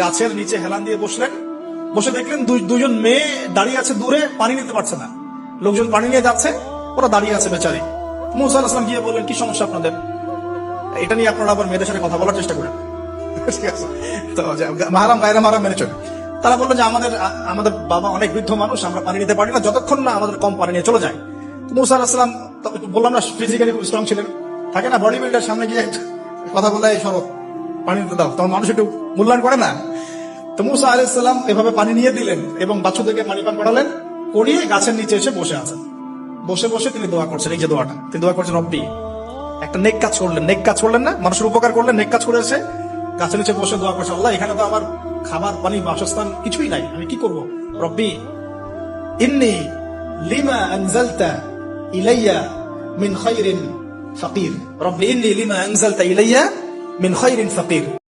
গাছের নিচে হেলান দিয়ে বসলেন। বসে দেখলেন দুজন মেয়ে দাঁড়িয়ে আছে দূরে, পানি নিতে পারছে না। লোকজন পানি নিয়ে যাচ্ছে, ওরা দাঁড়িয়ে আছে বেচারি। মুসা আসলাম গিয়ে বললেন, কি সমস্যা আপনাদের? এটা নিয়ে আপনারা আবার মেয়েদের সাথে কথা বলার চেষ্টা করেন। মাহারাম মাহারাম মেনে চলে তারা বলল যে, আমাদের আমাদের বাবা অনেক বৃদ্ধ মানুষ, আমরা পানি নিতে পারি না, যতক্ষণ না আমাদের কম পানি নিয়ে চলে যায়। মুসা আসলাম বললাম না ফিজিক্যালি স্ট্রং ছিলেন। থাকে না বডি বিল্ডার সামনে গিয়ে কথা বলে সরব পানি দিতে দাও। তখন মানুষ একটু মূল্যায়ন করে না। তো মুসা আলাইসাল্লাম এভাবে পানি নিয়ে দিলেন এবং বাচ্চাদেরকে পানি পান করালেন, করিয়ে গাছের নিচে এসে বসে আছেন। বসে বসে তিনি দোয়া করছেন, এই যে দোয়াটা। তিনি দোয়া করছেন, রব্বি, একটা নেক কাজ করলেন, নেক কাজ করলেন না, মানুষের উপকার করলেন, নেক কাজ করে এসে গাছের নিচে বসে দোয়া করছে, আল্লাহ, এখানে তো আমার খাবার, পানি, বাসস্থান কিছুই নাই, আমি কি করব? রব্বি, ইন্নি লিমা আনজালতা ইলাইয়া মিন খাইরিন ফাকির। রব্বি, ইন্নি লিমা আনজালতা ইলাইয়া মিন খাইরিন ফাকির